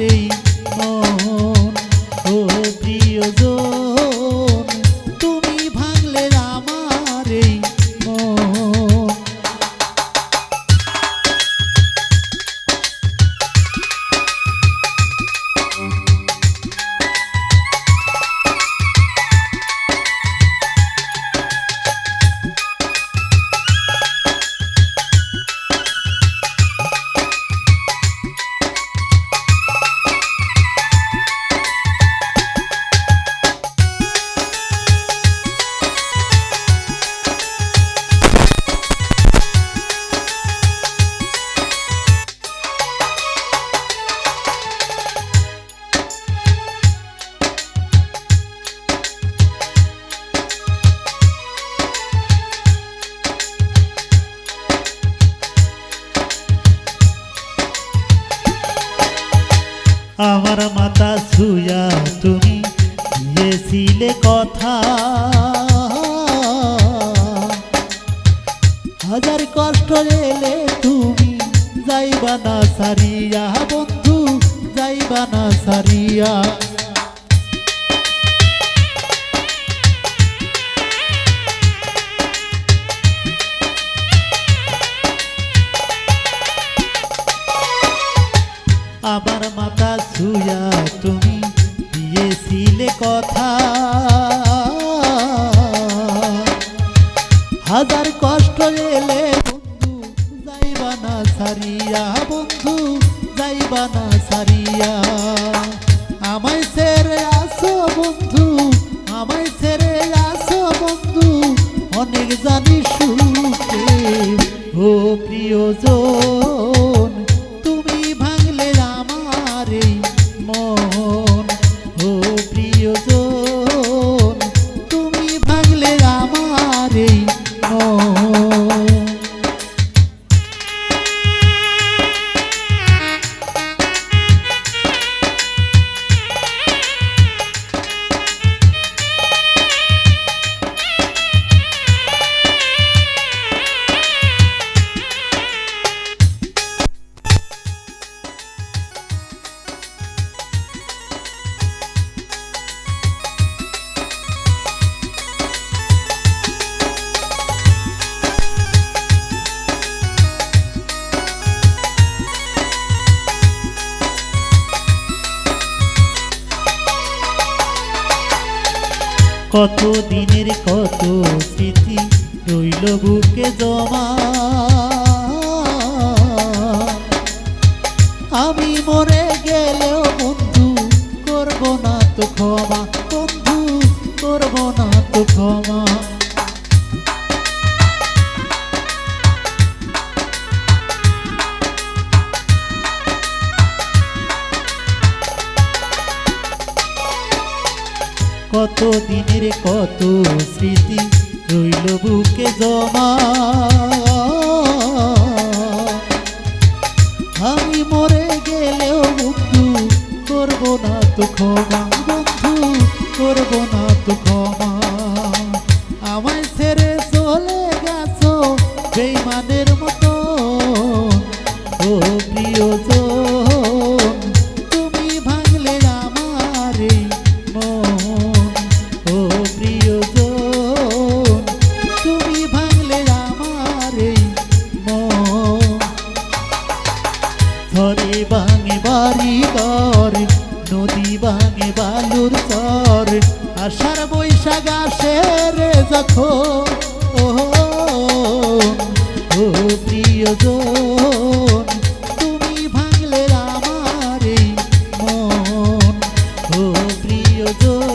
সেই কথা। হাজার কষ্ট এলে তুমি যাইবা না সারিয়া। বন্ধু, যাইবা না সারিয়া। আমার মাথা ছুয়া তুমি দিয়েছিলে কথা। হাজার কষ্ট এলে বন্ধু, যাইবা না সারিয়া বন্ধু, যাইবা না সারিয়া আমায় ছেড়ে আসো বন্ধু, আমায় ছেড়ে আসো বন্ধু। অনেক জানি সুখে, ও প্রিয়জন। কত দিনের কত স্মৃতি রইল বুকে জমা। আমি মরে গেলেও বন্ধু করব না তো ক্ষমা, বন্ধু করব না তো ক্ষমা। কত দিনের কত স্মৃতি রইল বুকে জমা। বাড়ি নদী বালুর চর আষাঢ় বৈশাখ আসে রে যখন ও তুমি ভাঙলে আমার মন। ও প্রিয়জন